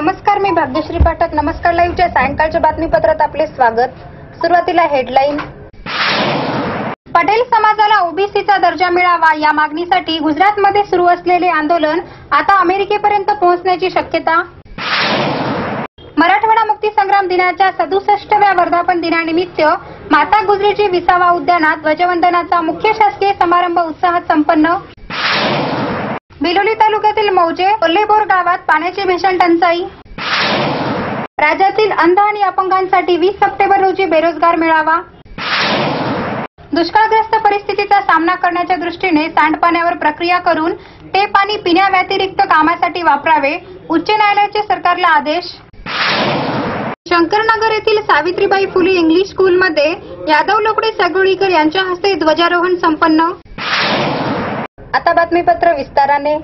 नमस्कार मी भाग्यश्री पाठक. नमस्कार लाईव्हच्या सायंकाळच्या बातमीपत्रात आपले स्वागत. सुरुवातीला हेडलाईन. पटेल समाजाला ओबीसीचा दर्जा मिळावा या मागणीसाठी गुजरातमध्ये सुरू असलेले आंदोलन आता अमेरिकेपर्यंत पोहोचण्याची शक्यता? मराठवाडा मुक्ती संग्राम दिनाच्या सदुसष्टव्या वर्धापन दिनानिमित्त माता गुजरीची विसावा उद्यानात ध्वजवंदनाचा मुख्य शासकीय समारंभ उत्साहात संपन्न? बिलोली तालुक्यातील मौजे कोल्हेबोर गावात पाण्याची भीषण टंचाई. राज्यातील अंध आणि अपंगांसाठी वीस सप्टेंबर रोजी बेरोजगार मिळावा. दुष्काळग्रस्त परिस्थितीचा सामना करण्याच्या दृष्टीने सांडपाण्यावर प्रक्रिया करून ते पाणी पिण्याव्यतिरिक्त कामासाठी वापरावे उच्च न्यायालयाचे सरकारला आदेश. शंकरनगर येथील सावित्रीबाई फुले इंग्लिश स्कूलमध्ये यादव लोकडे सगळीकर यांच्या हस्ते ध्वजारोहण संपन्न. आता बातमीपत्र विस्ताराने.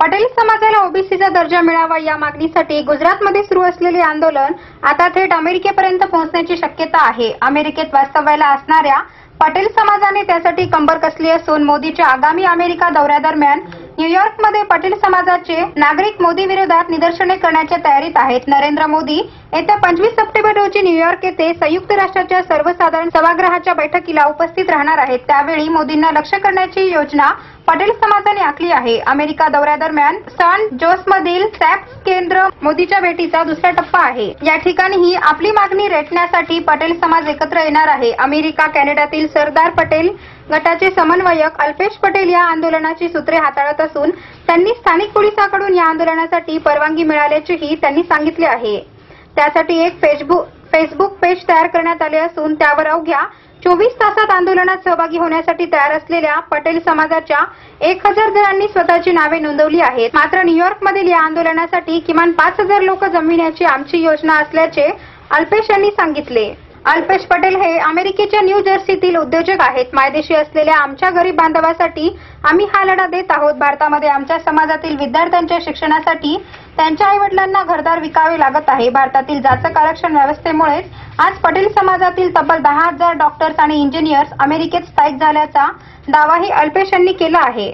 पटेल समाजाला ओबीसीचा दर्जा मिळावा या मागणीसाठी गुजरातमध्ये सुरू असलेले आंदोलन आता थेट अमेरिकेपर्यंत पोहोचण्याची शक्यता आहे. अमेरिकेत वास्तव्याला असणाऱ्या पटेल समाजाने त्यासाठी कंबर कसली असून मोदीच्या आगामी अमेरिका दौऱ्यादरम्यान न्यूयॉर्कमध्ये पटेल समाजाचे नागरिक मोदी विरोधात निदर्शने करण्याच्या तयारीत आहेत. नरेंद्र मोदी येत्या पंचवीस सप्टेंबर रोजी न्यूयॉर्क येथे संयुक्त राष्ट्राच्या सर्वसाधारण सभागृहाच्या बैठकीला उपस्थित राहणार आहेत. त्यावेळी मोदींना लक्ष करण्याची योजना पटेल समाजाने आखली आहे. अमेरिका दौऱ्यादरम्यान सॅन जोसमधील सॅप्स केंद्र मोदीच्या भेटीचा दुसरा टप्पा आहे. या ठिकाणीही आपली मागणी रेटण्यासाठी पटेल समाज एकत्र येणार आहे. अमेरिका कॅनडातील सरदार पटेल गटाचे समन्वयक अल्पेश पटेल या आंदोलनाची सूत्रे हाताळत असून त्यांनी स्थानिक पोलिसांकडून या आंदोलनासाठी परवानगी मिळाल्याचेही त्यांनी सांगितले आहे. त्यासाठी एक फेसबुक फेसबुक पेज तयार करण्यात आले असून त्यावर अवघ्या चोवीस तासात आंदोलनात सहभागी होण्यासाठी तयार असलेल्या पटेल समाजाच्या एक हजार जणांनी स्वतःची नावे नोंदवली आहेत. मात्र न्यूयॉर्कमधील या आंदोलनासाठी किमान पाच हजार लोक जमविण्याची आमची योजना असल्याचे अल्पेश यांनी सांगितले. अल्पेश पटेल हे अमेरिकेच्या न्यू जर्सीतील उद्योजक आहेत. मायदेशी असलेल्या आमच्या गरीब बांधवासाठी आम्ही हा लढा देत आहोत. भारतामध्ये आमच्या समाजातील विद्यार्थ्यांच्या शिक्षणासाठी त्यांच्या आईवडिलांना घरदार विकावे लागत आहे. भारतातील जाचक आरक्षण व्यवस्थेमुळेच आज पटेल समाजातील तब्बल दहा हजार डॉक्टर्स आणि इंजिनियर्स अमेरिकेत स्थायिक झाल्याचा दावाही अल्पेश यांनी केला आहे.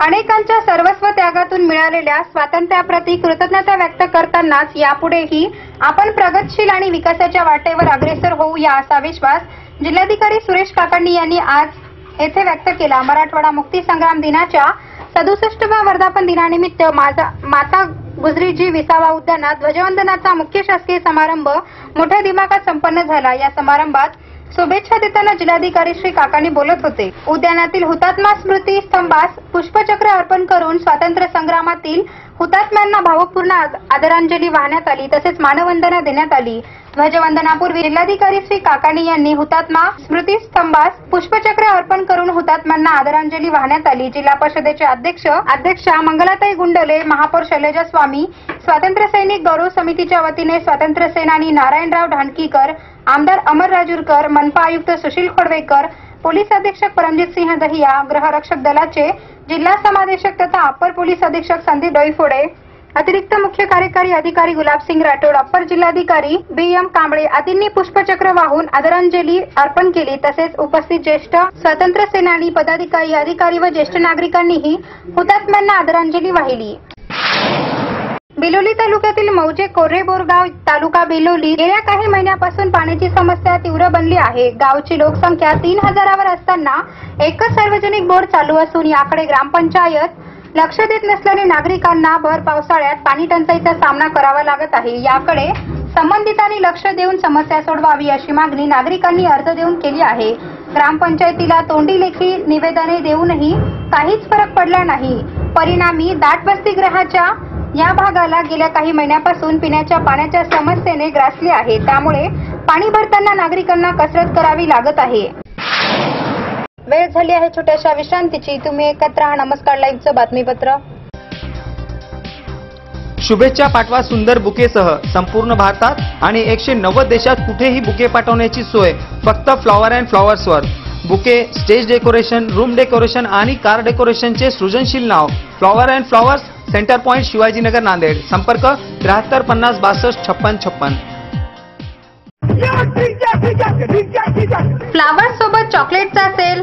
अनेकांच्या सर्वस्व त्यागातून मिळालेल्या स्वातंत्र्याप्रती कृतज्ञता व्यक्त करतानाच यापुढेही आपण प्रगतशील आणि विकासाच्या वाटेवर अग्रेसर होऊ या असा विश्वास जिल्हाधिकारी सुरेश काकांनी यांनी आज येथे व्यक्त केला. मराठवाडा मुक्ती संग्राम दिनाच्या सदुसष्टव्या वर्धापन दिनानिमित्त माझा माता गुजरीजी विसावा उद्यानात ध्वजवंदनाचा मुख्य शासकीय समारंभ मोठ्या दिमागात संपन्न झाला. या समारंभात शुभेच्छा देताना जिल्हाधिकारी श्री काकाणी बोलत होते. उद्यानातील हुतात्मा स्मृती स्तंभास पुष्पचक्र अर्पण करून स्वातंत्र्य संग्रामातील हुतात्म्यांना भावपूर्ण आदरांजली वाहण्यात आली तसेच मानवंदना देण्यात आली. ध्वजवंदनापूर्वी जिल्हाधिकारी श्री काकाणी यांनी हुतात्मा स्मृती स्तंभास पुष्पचक्र अर्पण करून हुतात्म्यांना आदरांजली वाहण्यात आली. जिल्हा परिषदेचे अध्यक्ष अध्यक्षा मंगलाताई गुंडले महापौर शैलजा स्वामी स्वातंत्र्य सैनिक गौरव समितीच्या वतीने स्वातंत्र्य सेनानी नारायणराव ढाणकीकर आमदार अमर राजूरकर मनपा आयुक्त सुशील खोडवेकर पोलीस अधीक्षक परमजित सिंह दहिया गृहरक्षक दलाचे जिल्हा समादेशक तथा अप्पर पोलीस अधीक्षक संदीप डोईफोडे अतिरिक्त मुख्य कार्यकारी अधिकारी गुलाबसिंग राठोड अप्पर जिल्हाधिकारी बी एम कांबळे आदींनी पुष्पचक्र वाहून आदरांजली अर्पण केली. तसेच उपस्थित ज्येष्ठ स्वातंत्र्य सेनानी पदाधिकारी अधिकारी व ज्येष्ठ नागरिकांनीही हुतात्म्यांना आदरांजली वाहिली. बिलोली तालुक्यातील मौजे कोरेबोरगाव तालुका बिलोली. गेल्या काही महिन्यापासून पाण्याची समस्या तीव्र बनली आहे. गावची लोकसंख्या तीन हजारावर असताना एकच सार्वजनिक बोर्ड चालू असून याकडे ग्रामपंचायत लक्ष देत नसल्याने नागरिकांना भर पावसाळ्यात पाणी टंचाईचा सामना करावा लागत आहे. याकडे संबंधितांनी लक्ष देऊन समस्या सोडवावी अशी मागणी नागरिकांनी अर्ज देऊन केली आहे. ग्रामपंचायतीला तोंडी लेखी निवेदने देऊनही काहीच फरक पडला नाही. परिणामी दाट बस्तीगृहाच्या या भागाला गेल्या काही महिन्यापासून पिण्याच्या पाण्याच्या समस्येने ग्रासले आहे. त्यामुळे पाणी भरताना नागरिकांना कसरत करावी लागत आहे. वेळ झाली आहे छोट्याशा विश्रांतीची. तुम्ही एकत्र हा नमस्कार. लाईव्हचं बातमीपत्र. शुभेच्छा पाठवा सुंदर बुकेसह. संपूर्ण भारतात आणि एकशे नव्वद देशात कुठेही बुके पाठवण्याची सोय. फक्त flower and फ्लॉवर्सवर. Bouquet stage decoration room decoration आणि कार डेकोरेशनचे सृजनशील नाव. Flower and flowers centre point Shivajinagar Nanded. संपर्क त्र्याहत्तर पन्नास बासष्ट छप्पन छप्पन. फ्लावर सोबत चॉकलेटचा sale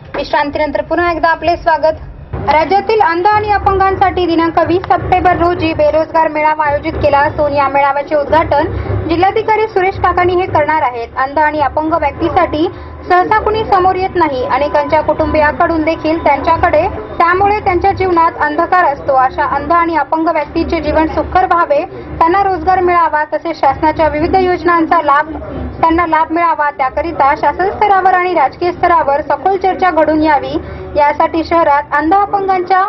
विश्रांतीनंतर पुन्हा एकदा आपले स्वागत. राज्यातील अंध आणि अपंगांसाठी दिनांक वीस सप्टेंबर रोजी बेरोजगार मेळावा आयोजित केला असून या मेळाव्याचे उद्घाटन जिल्हाधिकारी सुरेश काकाणी हे करणार आहेत. अंध आणि अपंग व्यक्तीसाठी सहसा कुणी समोर येत नाही. अनेकांच्या कुटुंबियाकडून देखील त्यांच्याकडे त्यामुळे त्यांच्या जीवनात अंधकार असतो. अशा अंध आणि अपंग व्यक्तीचे जीवन सुखकर व्हावे त्यांना रोजगार मिळावा तसेच शासनाच्या विविध योजनांचा लाभ त्यांना लाभ मिळावा. त्याकरिता शासन स्तरावर आणि राजकीय स्तरावर सखोल चर्चा घडून यावी. यासाठी शहरात अंध अपंगांच्या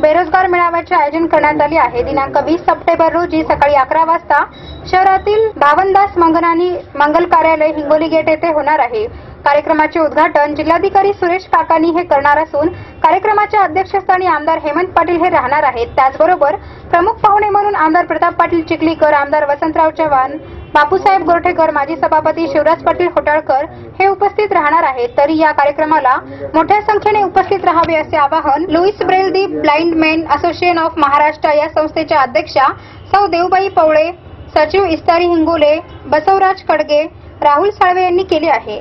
बेरोजगार मेळाव्याचे आयोजन करण्यात आले आहे. दिनांक वीस सप्टेंबर रोजी सकाळी अकरा वाजता शहरातील भावनदास मंगनानी मंगल कार्यालय हिंगोली गेट येथे होणार आहे. कार्यक्रमाचे उद्घाटन जिल्हाधिकारी सुरेश काकानी हे करणार असून कार्यक्रमाच्या अध्यक्षस्थानी आमदार हेमंत पाटील हे राहणार आहेत. त्याचबरोबर प्रमुख पाहुणे म्हणून आमदार प्रताप पाटील चिखलीकर आमदार वसंतराव चव्हाण बापूसाहेब गोरठेकर माजी सभापती शिवराज पाटील होटाळकर हे उपस्थित राहणार आहेत. तरी या कार्यक्रमाला मोठ्या संख्येने उपस्थित राहावे असे आवाहन Louis Braille the blind men association of Maharashtra या संस्थेच्या अध्यक्षा सौ देवबाई पवळे सचिव इस्तारी हिंगोले बसवराज कडगे राहुल साळवे यांनी केले आहे.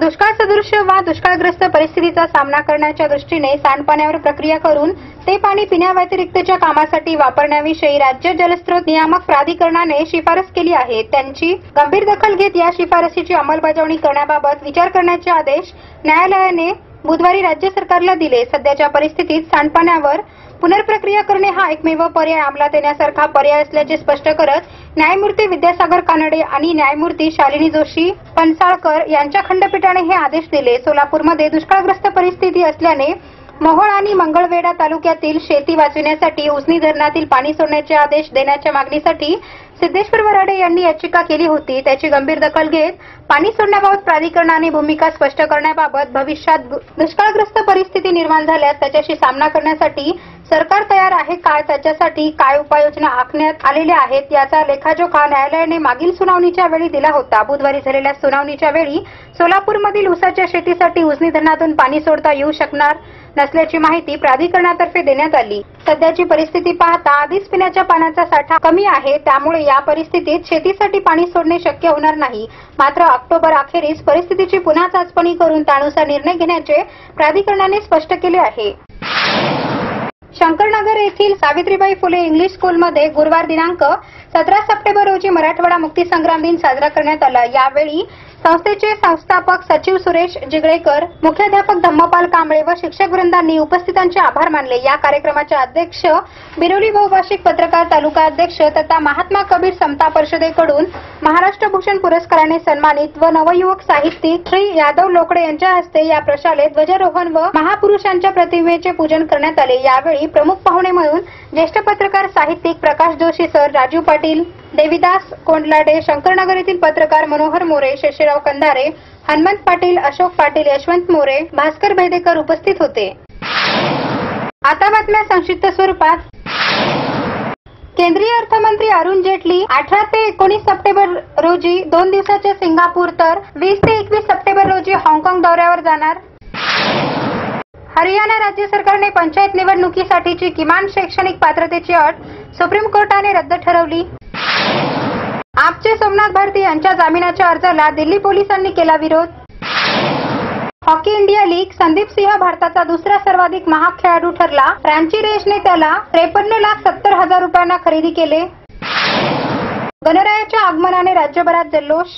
दुष्काळ सदृश्य वा दुष्काळग्रस्त परिस्थितीचा सामना करण्याच्या दृष्टीने सांडपाण्यावर प्रक्रिया करून ते पाणी पिण्याव्यतिरिक्तच्या कामासाठी वापरण्याविषयी राज्य जलस्रोत नियामक प्राधिकरणाने शिफारस केली आहे. त्यांची गंभीर दखल घेत या शिफारसीची अंमलबजावणी करण्याबाबत विचार करण्याचे आदेश न्यायालयाने बुधवारी राज्य सरकारला दिले. सध्याच्या परिस्थितीत सांडपाण्यावर पुनर्प्रक्रिया करणे हा एकमेव पर्याय अंमलात येण्यासारखा पर्याय असल्याचे स्पष्ट करत न्यायमूर्ती विद्यासागर कानडे आणि न्यायमूर्ती शालिनी जोशी पनसाळकर यांच्या खंडपीठाने हे आदेश दिले. सोलापूरमध्ये दुष्काळग्रस्त परिस्थिती असल्याने मोहोळ आणि मंगळवेढा तालुक्यातील शेती वाचविण्यासाठी उजनी धरणातील पाणी सोडण्याचे आदेश देण्याच्या मागणीसाठी सिद्धेश्वर वराडे यांनी याचिका केली होती. त्याची गंभीर दखल घेत पाणी सोडण्याबाबत प्राधिकरणाने भूमिका स्पष्ट करण्याबाबत भविष्यात दुष्काळग्रस्त परिस्थिती निर्माण झाल्यास त्याच्याशी सामना करण्यासाठी सरकार तयार आहे काय त्याच्यासाठी काय उपाययोजना आखण्यात आलेल्या आहेत? याचा लेखाजोखा न्यायालयाने मागील सुनावणीच्या वेळी दिला होता. बुधवारी झालेल्या सुनावणीच्या वेळी सोलापूरमधील उसाच्या शेतीसाठी उजनी धरणातून पाणी सोडता येऊ शकणार नसल्याची माहिती प्राधिकरणातर्फे देण्यात आली. सध्याची परिस्थिती पाहता आधीच पिण्याच्या पाण्याचा साठा कमी आहे. त्यामुळे या परिस्थितीत शेतीसाठी पाणी सोडणे शक्य होणार नाही. मात्र ऑक्टोबर अखेरीस परिस्थितीची पुन्हा चाचपणी करून त्यानुसार निर्णय घेण्याचे प्राधिकरणाने स्पष्ट केले आहे. शंकरनगर येथील सावित्रीबाई फुले इंग्लिश स्कूलमध्ये गुरुवार दिनांक सतरा सप्टेंबर रोजी मराठवाडा मुक्तीसंग्राम दिन साजरा करण्यात आला. यावेळी संस्थेचे संस्थापक सचिव सुरेश जिगळेकर मुख्याध्यापक धम्मपाल कांबळे व शिक्षक वृंदांनी उपस्थितांचे आभार मानले. या कार्यक्रमाचे अध्यक्ष बिरोली बहुभाषिक पत्रकार तालुका अध्यक्ष तथा महात्मा कबीर समता परिषदेकडून महाराष्ट्र भूषण पुरस्काराने सन्मानित व नवयुवक साहित्यिक श्री यादव लोकडे यांच्या हस्ते या प्रशालेत ध्वजारोहण व महापुरुषांच्या प्रतिमेचे पूजन करण्यात आले. यावेळी प्रमुख पाहुणे म्हणून ज्येष्ठ पत्रकार साहित्यिक प्रकाश जोशी सर राजू पाटील देविदास कोंडलाडे शंकरनगर येथील पत्रकार मनोहर मोरे शशीराव कंधारे हनुमंत पाटील अशोक पाटील यशवंत मोरे भास्कर भैदेकर उपस्थित होते. आता बातम्या संक्षिप्त स्वरूपात. केंद्रीय अर्थमंत्री अरुण जेटली अठरा ते एकोणीस सप्टेंबर रोजी दोन दिवसाच्या सिंगापूर तर वीस ते एकवीस सप्टेंबर रोजी हाँगकाँग दौऱ्यावर जाणार. हरियाणा राज्य सरकारने पंचायत निवडणुकीसाठीची किमान शैक्षणिक पात्रतेची अट सुप्रीम कोर्टाने रद्द ठरवली. आपचे सोमनाथ भारती यांच्या जामिनाच्या अर्जाला दिल्ली पोलिसांनी केला विरोध. Hockey India league Sandeep Singh भारताचा दुसरा सर्वाधिक महाग खेळाडू ठरला. रांची रेसने त्याला त्रेपन्न लाख सत्तर हजार रुपयांना खरेदी केले. गणरायाच्या आगमनाने राज्यभरात जल्लोष.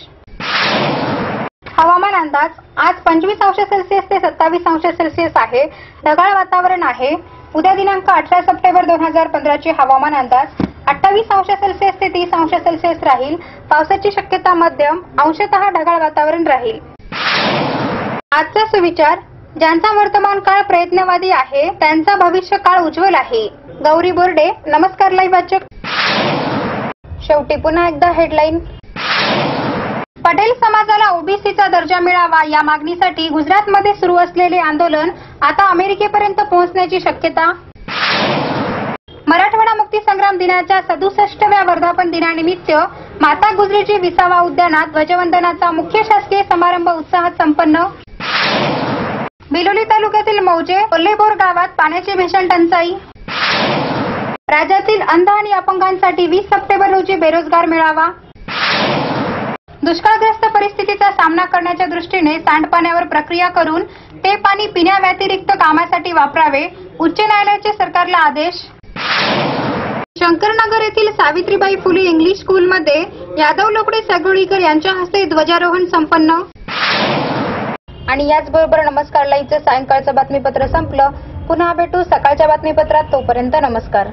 हवामान अंदाज आज पंचवीस अंश सेल्सिअस ते सत्तावीस अंश सेल्सिअस आहे. ढगाळ वातावरण आहे. उद्या दिनांक अठरा सप्टेंबर दोन हजार पंधराचे हवामान अंदाज अठ्ठावीस अंश सेल्सिअस ते तीस अंश सेल्सिअस राहील. पावसाची शक्यता मध्यम अंशतः ढगाळ वातावरण राहील. आजचा सुविचार ज्यांचा वर्तमान काळ प्रयत्नवादी आहे त्यांचा भविष्य काळ उज्ज्वल आहे. गौरी बोर्डे नमस्कार लाईव्ह वाचक. शेवटी पुन्हा एकदा हेडलाईन पटेल समाजाला ओबीसीचा दर्जा मिळावा या मागणीसाठी गुजरातमध्ये सुरू असलेले आंदोलन आता अमेरिकेपर्यंत पोहोचण्याची शक्यता मुक्ती संग्राम दिनाच्या सदुसष्टव्या वर्धापन दिनानिमित्त माता गुजरीजी विसावा उद्यानात ध्वजवंदनाचा मुख्य शासकीय समारंभ उत्साहात संपन्न. बिलोली तालुक्यातील मौजे कोल्हेबोर गावात पाण्याची भीषण टंचाई. राज्यातील अंध आणि अपंगांसाठी वीस सप्टेंबर रोजी बेरोजगार मिळावा. दुष्काळग्रस्त परिस्थितीचा सामना करण्याच्या दृष्टीने सांडपाण्यावर प्रक्रिया करून ते पाणी पिण्याव्यतिरिक्त कामासाठी वापरावे उच्च न्यायालयाचे सरकारला आदेश. शंकरनगर येथील सावित्रीबाई फुले इंग्लिश स्कूलमध्ये यादव लोकडे सगोळीकर यांच्या हस्ते ध्वजारोहण संपन्न. आणि याचबरोबर नमस्कार लाईव्हचं सायंकाळचं बातमीपत्र संपलं. पुन्हा भेटू सकाळच्या बातमीपत्रात. तोपर्यंत नमस्कार.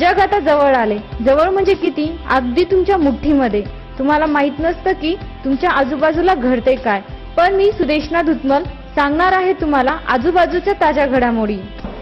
जग आता जवळ आले. जवळ म्हणजे किती? अगदी तुमच्या मुठ्ठीमध्ये. तुम्हाला माहीत नसतं की तुमच्या आजूबाजूला घडते काय. पण मी सुदेशना धुतमल सांगणार आहे तुम्हाला आजूबाजूच्या ताज्या घडामोडी.